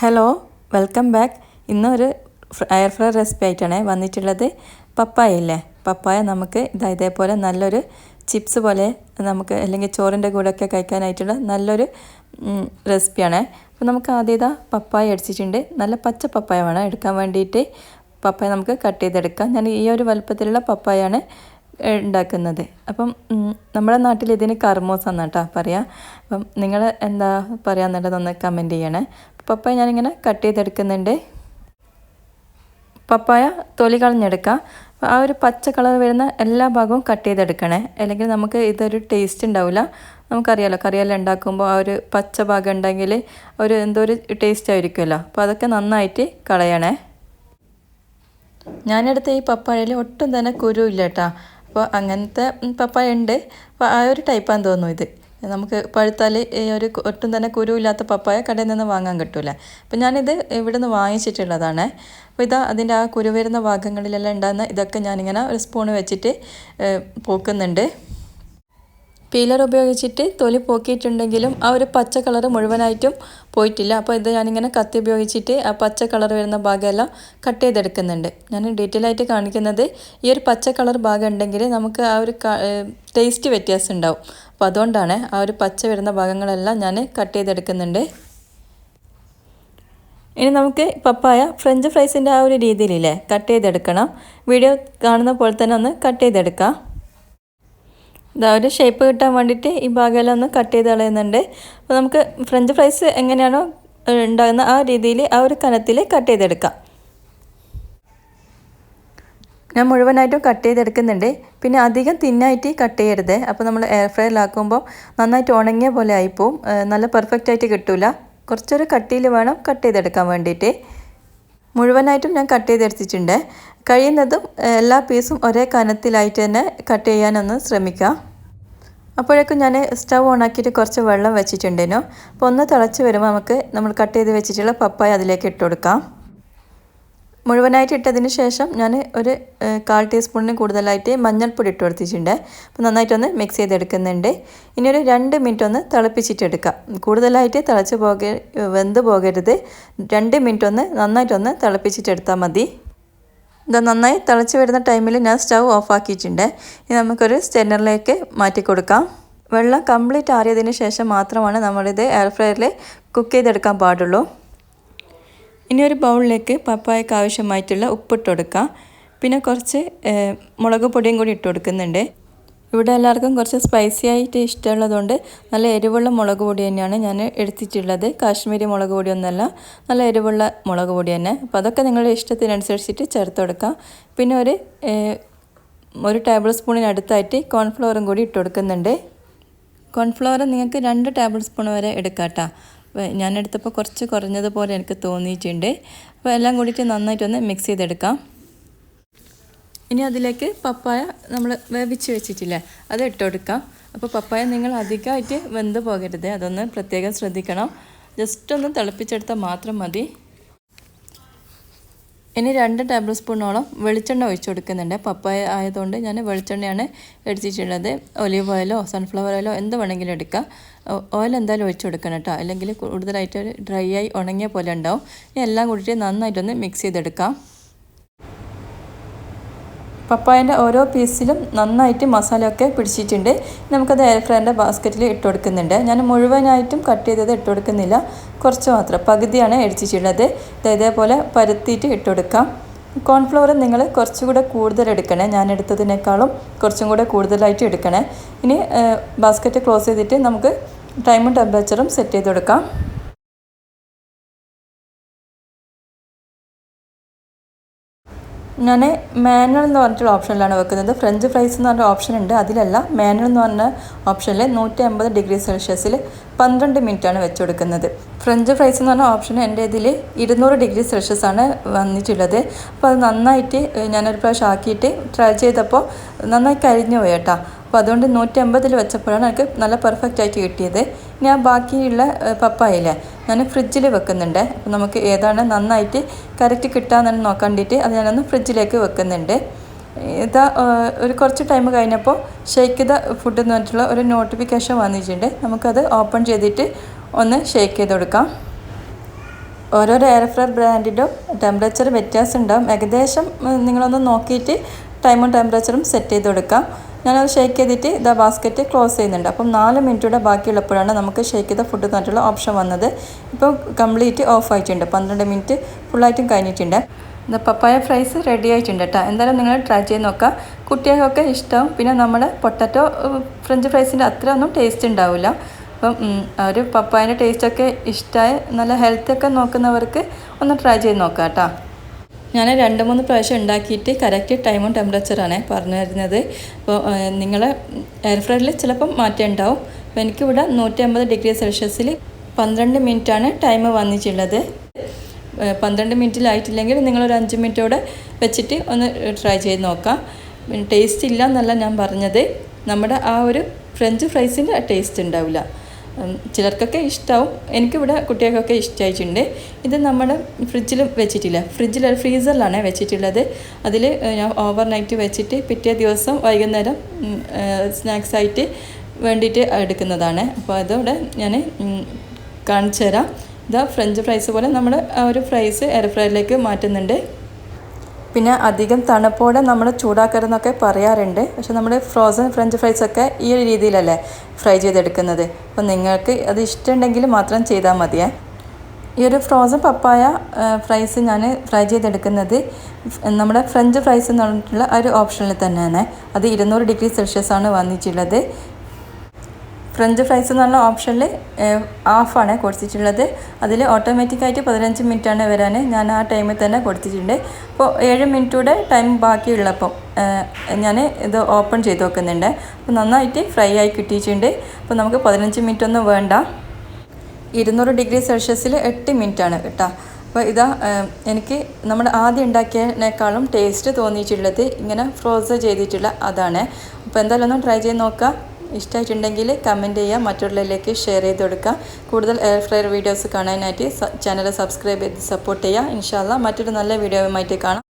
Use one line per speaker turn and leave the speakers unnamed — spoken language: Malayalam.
ഹലോ വെൽക്കം ബാക്ക് ഇന്നൊരു എയർ ഫ്രൈ റെസിപ്പി ആയിട്ടാണ് വന്നിട്ടുള്ളത്. പപ്പായ ഇല്ലേ പപ്പായ നമുക്ക് ഇതാ ഇതേപോലെ നല്ലൊരു ചിപ്സ് പോലെ നമുക്ക് അല്ലെങ്കിൽ ചോറിന്റെ കൂടെയൊക്കെ കഴിക്കാനായിട്ടുള്ള നല്ലൊരു റെസിപ്പിയാണ് അപ്പോൾ നമുക്ക് ആദ്യം ഇതാ പപ്പായ അടിച്ചിട്ടുണ്ട്. നല്ല പച്ച പപ്പായ വേണം എടുക്കാൻ വേണ്ടിയിട്ട്. പപ്പായ നമുക്ക് കട്ട് ചെയ്തെടുക്കാം. ഞാൻ ഈ ഒരു വലുപ്പത്തിലുള്ള പപ്പായാണ് ഉണ്ടാക്കുന്നത്. അപ്പം നമ്മുടെ നാട്ടിൽ ഇതിന് കർമോസ് എന്നാണ് കേട്ടോ പറയാം. അപ്പം നിങ്ങൾ എന്താ പറയാന്നുള്ളതൊന്ന് കമന്റ് ചെയ്യണേ. പപ്പായ ഞാനിങ്ങനെ കട്ട് ചെയ്തെടുക്കുന്നുണ്ട്. പപ്പായ തൊലി കളഞ്ഞെടുക്കാം. ആ ഒരു പച്ച കളർ വരുന്ന എല്ലാ ഭാഗവും കട്ട് ചെയ്തെടുക്കണേ. അല്ലെങ്കിൽ നമുക്ക് ഇതൊരു ടേസ്റ്റ് ഉണ്ടാവില്ല നമുക്കറിയാലോ കറിയെല്ലാം ഉണ്ടാക്കുമ്പോൾ ആ ഒരു പച്ച ഭാഗം ഉണ്ടെങ്കിൽ ഒരു എന്തോ ഒരു ടേസ്റ്റ് ആയിരിക്കുമല്ലോ. അപ്പോൾ അതൊക്കെ നന്നായിട്ട് കളയണേ. ഞാനെടുത്ത ഈ പപ്പായയിൽ ഒട്ടും തന്നെ കുരു ഇല്ല കേട്ടോ അപ്പോൾ അങ്ങനത്തെ പപ്പായ ഉണ്ട് അപ്പോൾ ആ ഒരു ടൈപ്പാന്ന് തോന്നുന്നു ഇത്. നമുക്ക് പഴുത്താൽ ഈ ഒരു ഒട്ടും തന്നെ കുരുവില്ലാത്ത പപ്പായ കടയിൽ നിന്ന് വാങ്ങാൻ കിട്ടില്ല അപ്പം ഞാനിത് ഇവിടെ നിന്ന് വാങ്ങിച്ചിട്ടുള്ളതാണ്. അപ്പോൾ ഇതാ അതിന്റെ ആ കുരു വരുന്ന ഭാഗങ്ങളിലെല്ലാം ഉണ്ടാകുന്ന ഇതൊക്കെ ഞാനിങ്ങനെ ഒരു സ്പൂൺ വെച്ചിട്ട് പോക്കുന്നുണ്ട്. പീലർ ഉപയോഗിച്ചിട്ട് തൊലി പോക്കിയിട്ടുണ്ടെങ്കിലും ആ ഒരു പച്ച കളർ മുഴുവനായിട്ടും പോയിട്ടില്ല. അപ്പോൾ ഇത് ഞാനിങ്ങനെ കത്തി ഉപയോഗിച്ചിട്ട് ആ പച്ച കളർ വരുന്ന ഭാഗമെല്ലാം കട്ട് ചെയ്തെടുക്കുന്നുണ്ട്. ഞാൻ ഡീറ്റെയിൽ ആയിട്ട് കാണിക്കുന്നത് ഈ ഒരു പച്ച കളർ ഭാഗം ഉണ്ടെങ്കിൽ നമുക്ക് ആ ഒരു ടേസ്റ്റ് വ്യത്യാസം ഉണ്ടാവും. അപ്പോൾ അതുകൊണ്ടാണ് ആ ഒരു പച്ച വരുന്ന ഭാഗങ്ങളെല്ലാം ഞാൻ കട്ട് ചെയ്തെടുക്കുന്നുണ്ട്. ഇനി നമുക്ക് പപ്പായ ഫ്രഞ്ച് ഫ്രൈസിന്റെ ആ ഒരു രീതിയിലില്ലേ കട്ട് ചെയ്തെടുക്കണം. വീഡിയോ കാണുന്ന പോലെ തന്നെ ഒന്ന് കട്ട് ചെയ്തെടുക്കാം. ഇതാ ഒരു ഷേപ്പ് കിട്ടാൻ വേണ്ടിയിട്ട് ഈ ഭാഗമെല്ലാം ഒന്ന് കട്ട് ചെയ്ത് കളയുന്നുണ്ട്. അപ്പോൾ നമുക്ക് ഫ്രഞ്ച് ഫ്രൈസ് എങ്ങനെയാണോ ഉണ്ടാകുന്ന ആ രീതിയിൽ ആ ഒരു കനത്തിൽ കട്ട് ചെയ്തെടുക്കാം. ഞാൻ മുഴുവനായിട്ടും കട്ട് ചെയ്തെടുക്കുന്നുണ്ട്. പിന്നെ അധികം തിന്നായിട്ട് കട്ട് ചെയ്യരുത്. അപ്പോൾ നമ്മൾ എയർ ഫ്രൈയിലാക്കുമ്പോൾ നന്നായിട്ട് ഉണങ്ങിയ പോലെ ആയിപ്പോവും. നല്ല പെർഫെക്റ്റ് ആയിട്ട് കിട്ടില്ല കുറച്ചൊരു കട്ടിയിൽ വേണം കട്ട് ചെയ്തെടുക്കാൻ വേണ്ടിയിട്ട്. മുഴുവനായിട്ടും ഞാൻ കട്ട് ചെയ്തെടുത്തിട്ടുണ്ട് കഴിയുന്നതും എല്ലാ പീസും ഒരേ കനത്തിലായിട്ട് തന്നെ കട്ട് ചെയ്യാനൊന്ന് ശ്രമിക്കുക അപ്പോഴേക്കും ഞാൻ സ്റ്റവ് ഓണാക്കിയിട്ട് കുറച്ച് വെള്ളം വെച്ചിട്ടുണ്ടേനു. അപ്പോൾ ഒന്ന് തിളച്ച് വരുമ്പോൾ നമുക്ക് നമ്മൾ കട്ട് ചെയ്ത് വെച്ചിട്ടുള്ള പപ്പായ അതിലേക്ക് ഇട്ട് കൊടുക്കാം. മുഴുവനായിട്ട് ഇട്ടതിന് ശേഷം ഞാൻ ഒരു കാൽ ടീസ്പൂണിന് കൂടുതലായിട്ട് മഞ്ഞൾപ്പൊടി ഇട്ട് കൊടുത്തിട്ടുണ്ട്. അപ്പോൾ നന്നായിട്ടൊന്ന് മിക്സ് ചെയ്തെടുക്കുന്നുണ്ട്. ഇനി ഒരു രണ്ട് മിനിറ്റ് ഒന്ന് തിളപ്പിച്ചിട്ടെടുക്കാം. കൂടുതലായിട്ട് തിളച്ച് പോക വെന്ത് പോകരുത്. രണ്ട് മിനിറ്റ് ഒന്ന് നന്നായിട്ടൊന്ന് തിളപ്പിച്ചിട്ടെടുത്താൽ മതി. ഇത് നന്നായി തിളച്ച് വരുന്ന ടൈമിൽ ഞാൻ സ്റ്റൗ ഓഫ് ആക്കിയിട്ടുണ്ട്. ഇനി നമുക്കൊരു സ്റ്റെന്നറിലേക്ക് മാറ്റി കൊടുക്കാം. വെള്ളം കംപ്ലീറ്റ് ആറിയതിന് ശേഷം മാത്രമാണ് നമ്മളിത് എയർ ഫ്രയറിൽ കുക്ക് ചെയ്തെടുക്കാൻ പാടുള്ളൂ. ഇനി ഒരു ബൗളിലേക്ക് പപ്പായക്ക് ആവശ്യമായിട്ടുള്ള ഉപ്പിട്ട് കൊടുക്കാം പിന്നെ കുറച്ച് മുളക് പൊടിയും കൂടി ഇട്ട് കൊടുക്കുന്നുണ്ട് ഇവിടെ എല്ലാവർക്കും കുറച്ച് സ്പൈസി ആയിട്ട് ഇഷ്ടമുള്ളതുകൊണ്ട് നല്ല എരിവുള്ള മുളക് പൊടി തന്നെയാണ് ഞാൻ എടുത്തിട്ടുള്ളത്. കാശ്മീരി മുളക് പൊടിയൊന്നുമല്ല നല്ല എരിവുള്ള മുളക് പൊടി തന്നെ. അപ്പോൾ അതൊക്കെ നിങ്ങളുടെ ഇഷ്ടത്തിനനുസരിച്ചിട്ട് ചേർത്ത് കൊടുക്കാം. പിന്നെ ഒരു ഒരു ടേബിൾ സ്പൂണിനടുത്തായിട്ട് കോൺഫ്ലവറും കൂടി ഇട്ട് കൊടുക്കുന്നുണ്ട് കോൺഫ്ലവർ നിങ്ങൾക്ക് രണ്ട് ടേബിൾ സ്പൂൺ വരെ എടുക്കാം കേട്ടോ. ഞാൻ എടുത്തപ്പോൾ കുറച്ച് കുറഞ്ഞതുപോലെ എനിക്ക് തോന്നിയിട്ടുണ്ട്. അപ്പോൾ എല്ലാം കൂടിയിട്ട് നന്നായിട്ട് ഒന്ന് മിക്സ് ചെയ്തെടുക്കാം. ഇനി അതിലേക്ക് പപ്പായ നമ്മൾ വേവിച്ച് വെച്ചിട്ടില്ലേ അത് ഇട്ടുകൊടുക്കാം അപ്പോൾ പപ്പായ നിങ്ങൾ അധികമായിട്ട് വെന്ത് പോകരുത് അതൊന്ന് പ്രത്യേകം ശ്രദ്ധിക്കണം. ജസ്റ്റ് ഒന്ന് തിളപ്പിച്ചെടുത്താൽ മാത്രം മതി. ഇനി രണ്ട് ടേബിൾ സ്പൂണോളം വെളിച്ചെണ്ണ ഒഴിച്ചു കൊടുക്കുന്നുണ്ട്. പപ്പായ ആയതുകൊണ്ട് ഞാൻ വെളിച്ചെണ്ണയാണ് എടുത്തിട്ടുള്ളത്. ഒലീവ് ഓയിലോ സൺഫ്ലവർ ഓയിലോ എന്ത് വേണമെങ്കിലും എടുക്കാം. ഓയിൽ എന്തായാലും ഒഴിച്ചു കൊടുക്കണം കേട്ടോ അല്ലെങ്കിൽ കൂടുതലായിട്ട് ഡ്രൈ ആയി ഉണങ്ങിയ പോലെ ഉണ്ടാവും. ഇനി എല്ലാം കൂടിയിട്ട് നന്നായിട്ടൊന്ന് മിക്സ് ചെയ്തെടുക്കാം. പപ്പായന്റെ ഓരോ പീസിലും നന്നായിട്ട് മസാലയൊക്കെ പിടിച്ചിട്ടുണ്ട്. നമുക്കത് എയർ ഫ്രൈന്റെ ബാസ്ക്കറ്റിൽ ഇട്ട് കൊടുക്കുന്നുണ്ട് ഞാൻ മുഴുവനായിട്ടും കട്ട് ചെയ്തത് ഇട്ട് കൊടുക്കുന്നില്ല കുറച്ച് മാത്രം പകുതിയാണ് അടിച്ചിട്ടുള്ളത് ഇതേപോലെ പരത്തിയിട്ട് ഇട്ട് കൊടുക്കാം കോൺഫ്ലവർ നിങ്ങൾ കുറച്ചുകൂടെ കൂടുതൽ എടുക്കണേ. ഞാൻ എടുത്തതിനേക്കാളും കുറച്ചും കൂടെ കൂടുതലായിട്ട് എടുക്കണേ. ഇനി ബാസ്ക്കറ്റ് ക്ലോസ് ചെയ്തിട്ട് നമുക്ക് ടൈമും ടെമ്പറേച്ചറും സെറ്റ് ചെയ്ത് കൊടുക്കാം. ഞാൻ മാനുവൽ എന്ന് പറഞ്ഞിട്ടുള്ള ഓപ്ഷനിലാണ് വെക്കുന്നത്. ഫ്രഞ്ച് ഫ്രൈസ് എന്ന് പറഞ്ഞ ഓപ്ഷൻ ഉണ്ട്. അതിലല്ല മാനുവൽ എന്ന് പറഞ്ഞ ഓപ്ഷനിൽ നൂറ്റി അമ്പത് ഡിഗ്രി സെൽഷ്യസിൽ പന്ത്രണ്ട് മിനിറ്റാണ് വെച്ച് കൊടുക്കുന്നത്. ഫ്രഞ്ച് ഫ്രൈസ് എന്ന് പറഞ്ഞ ഓപ്ഷൻ എന്റെ ഇതിൽ ഇരുന്നൂറ് ഡിഗ്രി സെൽഷ്യസ് ആണ് വന്നിട്ടുള്ളത്. അപ്പോൾ അത് നന്നായിട്ട് ഞാനൊരു പ്രാവശ്യം ആക്കിയിട്ട് ട്രൈ ചെയ്തപ്പോൾ നന്നായി കരിഞ്ഞു പോയി കേട്ടോ. അപ്പോൾ അതുകൊണ്ട് നൂറ്റി അമ്പതിൽ വെച്ചപ്പോഴാണ് എനിക്ക് നല്ല പെർഫെക്റ്റ് ആയിട്ട് കിട്ടിയത്. ആ ബാക്കിയുള്ള പപ്പായില്ലേ ഞാൻ ഫ്രിഡ്ജിൽ വെക്കുന്നുണ്ട്. അപ്പോൾ നമുക്ക് ഏതാണ് നന്നായിട്ട് കറക്റ്റ് കിട്ടാമെന്ന് നോക്കാണ്ടിട്ട് അത് ഞാനൊന്ന് ഫ്രിഡ്ജിലേക്ക് വെക്കുന്നുണ്ട്. ഇതാ ഒരു കുറച്ച് ടൈം കഴിഞ്ഞപ്പോൾ ഷേക്ക് ദ ഫുഡ് എന്ന് പറഞ്ഞിട്ടുള്ള ഒരു നോട്ടിഫിക്കേഷൻ വന്നിട്ടുണ്ട്. നമുക്കത് ഓപ്പൺ ചെയ്തിട്ട് ഒന്ന് ഷേക്ക് ചെയ്ത് കൊടുക്കാം. ഓരോരോ എയർ ഫ്രയർ ബ്രാൻഡിന്റെ ടെമ്പറേച്ചർ വ്യത്യാസം ഉണ്ടാവും ഏകദേശം നിങ്ങളൊന്ന് നോക്കിയിട്ട് ടൈമും ടെമ്പറേച്ചറും സെറ്റ് ചെയ്ത് കൊടുക്കാം. ഞാനത് ഷേക്ക് ചെയ്തിട്ട് ഇതാ ബാസ്ക്കറ്റ് ക്ലോസ് ചെയ്യുന്നുണ്ട്. അപ്പം നാല് മിനിറ്റൂടെ ബാക്കിയുള്ളപ്പോഴാണ് നമുക്ക് ഷേക്ക് ചെയ്ത ഫുഡ് തന്നിട്ടുള്ള ഓപ്ഷൻ വന്നത്. ഇപ്പോൾ കംപ്ലീറ്റ് ഓഫ് ആയിട്ടുണ്ട്. പന്ത്രണ്ട് മിനിറ്റ് ഫുള്ളായിട്ടും കഴിഞ്ഞിട്ടുണ്ട്. ഇതാ പപ്പായ ഫ്രൈസ് റെഡി ആയിട്ടുണ്ട് കേട്ടോ എന്തായാലും നിങ്ങൾ ട്രൈ ചെയ്ത് നോക്കുക കുട്ടികൾക്കൊക്കെ ഇഷ്ടം. പിന്നെ നമ്മുടെ പൊട്ടറ്റോ ഫ്രഞ്ച് ഫ്രൈസിന്റെ അത്ര ഒന്നും ടേസ്റ്റ് ഉണ്ടാവില്ല അപ്പം ഒരു പപ്പായന്റെ ടേസ്റ്റൊക്കെ ഇഷ്ടമായ നല്ല ഹെൽത്തൊക്കെ നോക്കുന്നവർക്ക് ഒന്ന് ട്രൈ ചെയ്ത് നോക്കാം കേട്ടോ ഞാൻ രണ്ട് മൂന്ന് പ്രാവശ്യം ഉണ്ടാക്കിയിട്ട് കറക്റ്റ് ടൈമും ടെമ്പറേച്ചറാണ് പറഞ്ഞു തരുന്നത്. അപ്പോൾ നിങ്ങൾ എയർ ഫ്രയറിൽ ചിലപ്പം മാറ്റം ഉണ്ടാവും അപ്പോൾ എനിക്കിവിടെ നൂറ്റി അമ്പത് ഡിഗ്രി സെൽഷ്യസിൽ പന്ത്രണ്ട് മിനിറ്റാണ് ടൈം വന്നിട്ടുള്ളത്. പന്ത്രണ്ട് മിനിറ്റിലായിട്ടില്ലെങ്കിൽ നിങ്ങളൊരു അഞ്ച് മിനിറ്റോടെ വെച്ചിട്ട് ഒന്ന് ട്രൈ ചെയ്ത് നോക്കാം. ടേസ്റ്റ് ഇല്ല എന്നല്ല ഞാൻ പറഞ്ഞത്. നമ്മുടെ ആ ഒരു ഫ്രഞ്ച് ഫ്രൈസിന്റെ ടേസ്റ്റ് ഉണ്ടാവില്ല. ചിലർക്കൊക്കെ ഇഷ്ടമാവും എനിക്കിവിടെ കുട്ടികൾക്കൊക്കെ ഇഷ്ടമായിട്ടുണ്ട് ഇത് നമ്മൾ ഫ്രിഡ്ജിൽ വെച്ചിട്ടില്ല. ഫ്രിഡ്ജിൽ ഫ്രീസറിലാണ് വെച്ചിട്ടുള്ളത്. അതിൽ ഞാൻ ഓവർ നൈറ്റ് വെച്ചിട്ട് പിറ്റേ ദിവസം വൈകുന്നേരം സ്നാക്സായിട്ട് വേണ്ടിയിട്ട് എടുക്കുന്നതാണ്. അപ്പോൾ അതോടെ ഞാൻ കാണിച്ചു തരാം ഇതാ ഫ്രഞ്ച് ഫ്രൈസ് പോലെ നമ്മൾ ആ ഒരു ഫ്രൈസ് എയർ ഫ്രൈയിലേക്ക് മാറ്റുന്നുണ്ട്. പിന്നെ അധികം തണുപ്പോടെ നമ്മൾ ചൂടാക്കരുതെന്നൊക്കെ പറയാറുണ്ട്. പക്ഷെ നമ്മൾ ഫ്രോസൺ ഫ്രഞ്ച് ഫ്രൈസ് ഒക്കെ ഈ ഒരു രീതിയിലല്ലേ ഫ്രൈ ചെയ്തെടുക്കുന്നത്. അപ്പോൾ നിങ്ങൾക്ക് അത് ഇഷ്ടമുണ്ടെങ്കിൽ മാത്രം ചെയ്താൽ മതിയേ. ഈ ഒരു ഫ്രോസൺ പപ്പായ ഫ്രൈസ് ഞാൻ ഫ്രൈ ചെയ്തെടുക്കുന്നത് നമ്മുടെ ഫ്രഞ്ച് ഫ്രൈസ് എന്ന് പറഞ്ഞിട്ടുള്ള ഒരു ഓപ്ഷനിൽ തന്നെയാണ്. അത് ഇരുന്നൂറ് ഡിഗ്രി സെൽഷ്യസ് ആണ് വന്നിട്ടുള്ളത്. ഫ്രഞ്ച് ഫ്രൈസ് എന്ന് പറഞ്ഞ ഓപ്ഷനിൽ ഹാഫാണ് കൊടുത്തിട്ടുള്ളത്. അതിൽ ഓട്ടോമാറ്റിക്കായിട്ട് പതിനഞ്ച് മിനിറ്റാണ് വരാൻ. ഞാൻ ആ ടൈമിൽ തന്നെ കൊടുത്തിട്ടുണ്ട്. അപ്പോൾ ഏഴ് മിനിറ്റൂടെ ടൈം ബാക്കിയുള്ളപ്പം ഞാൻ ഇത് ഓപ്പൺ ചെയ്ത് വെക്കുന്നുണ്ട്. അപ്പോൾ നന്നായിട്ട് ഫ്രൈ ആയി കിട്ടിയിട്ടുണ്ട്. അപ്പോൾ നമുക്ക് പതിനഞ്ച് മിനിറ്റ് ഒന്നും വേണ്ട. ഇരുന്നൂറ് ഡിഗ്രി സെൽഷ്യസിൽ എട്ട് മിനിറ്റാണ് കേട്ടോ. അപ്പോൾ ഇതാ എനിക്ക് നമ്മൾ ആദ്യം ഉണ്ടാക്കിയതിനേക്കാളും ടേസ്റ്റ് തോന്നിയിട്ടുള്ളത് ഇങ്ങനെ ഫ്രോസ് ചെയ്തിട്ടുള്ള അതാണ്. അപ്പോൾ എന്തായാലും ഒന്ന് ട്രൈ ചെയ്ത് നോക്കുക. ഇഷ്ടമായിട്ടുണ്ടെങ്കിൽ കമന്റ് ചെയ്യുക. മറ്റുള്ളവരിലേക്ക് ഷെയർ ചെയ്ത് കൊടുക്കുക. കൂടുതൽ എയർ ഫ്രയർ വീഡിയോസ് കാണാനായിട്ട് ചാനൽ സബ്സ്ക്രൈബ് ചെയ്ത് സപ്പോർട്ട് ചെയ്യുക. ഇൻഷാല്ല മറ്റൊരു നല്ല വീഡിയോയുമായിട്ട് കാണാം.